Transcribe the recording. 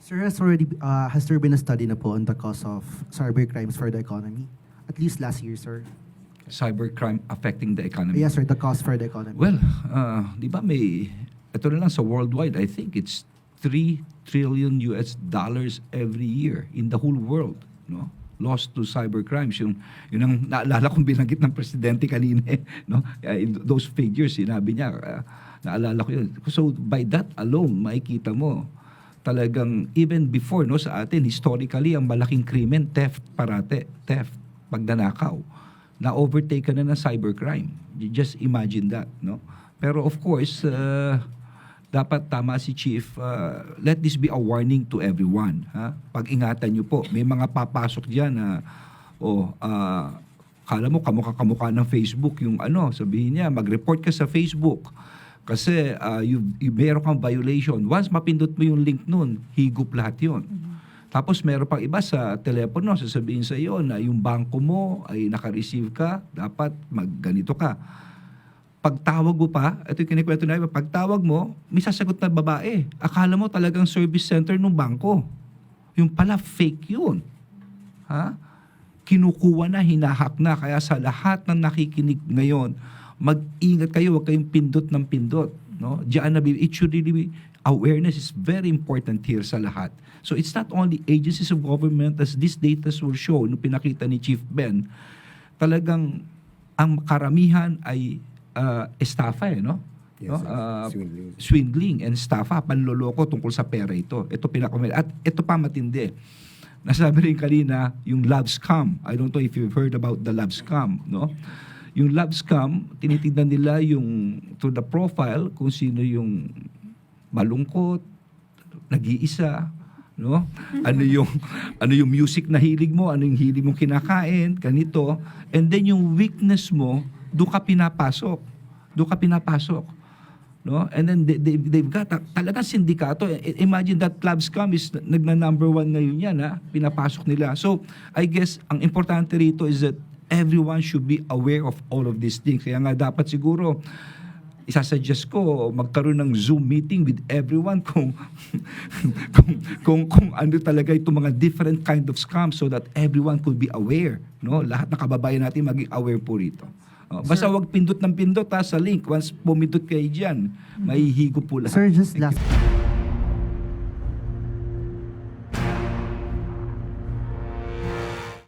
Sir, has already uh, has there been a study na po on the cause of cyber crimes for the economy? At least last year, sir. Cybercrime affecting the economy. Yes, sir, the cost for the economy. Well, uh, di ba may, ito na lang sa worldwide, I think it's 3 trillion US dollars every year in the whole world, no? Lost to cyber crimes. Yung, yun ang naalala kong binanggit ng presidente kanina, eh, no? In those figures, sinabi niya, uh, naalala ko yun. So, by that alone, makikita mo, talagang even before no sa atin historically ang malaking krimen theft parate theft pagnanakaw. Na overtake ka na ng cybercrime. You just imagine that no? Pero of course uh, dapat tama si chief uh, let this be a warning to everyone ha? Pag-ingatan niyo po. May mga papasok diyan na oh uh, kala mo kamukha kamukha ng Facebook yung ano sabihin niya mag-report ka sa Facebook kasi uh, you, you meron kang violation. Once mapindot mo yung link nun, higop lahat yun. Tapos meron pang iba sa telepono, sasabihin sa iyo na yung bangko mo ay naka-receive ka, dapat magganito ka. Pagtawag mo pa, ito yung kinikwento na iba, pagtawag mo, may sasagot na babae. Akala mo talagang service center ng bangko. Yung pala fake yun. Ha? Kinukuha na, hinahak na. Kaya sa lahat ng nakikinig ngayon, mag-ingat kayo, huwag kayong pindot ng pindot. No? Diyan na, it should really be, awareness is very important here sa lahat. So it's not only agencies of government as this data will show, no pinakita ni Chief Ben, talagang ang karamihan ay uh, estafa eh, no? Yes, no? Ah, Swindling. swindling and estafa, panloloko tungkol sa pera ito. Ito pinakamali. At ito pa matindi. Nasabi rin kanina, yung love scam. I don't know if you've heard about the love scam, no? Yung love scam, tinitignan nila yung to the profile kung sino yung malungkot, nag-iisa, no? Ano yung ano yung music na hilig mo, ano yung hilig mong kinakain, ganito. And then yung weakness mo, doon ka pinapasok. Doon ka pinapasok. No? And then they, they, they've got a, talagang sindikato. Imagine that club scam is nagna number one ngayon yan, ha? pinapasok nila. So, I guess, ang importante rito is that everyone should be aware of all of these things. Kaya nga dapat siguro, isasuggest ko magkaroon ng Zoom meeting with everyone kung kung, kung kung ano talaga itong mga different kind of scams so that everyone could be aware no? Lahat ng kababayan natin maging aware po rito. Oh, basta wag pindot ng pindot ha, sa link once pumindot kayo diyan may higo po lahat. Sir, just last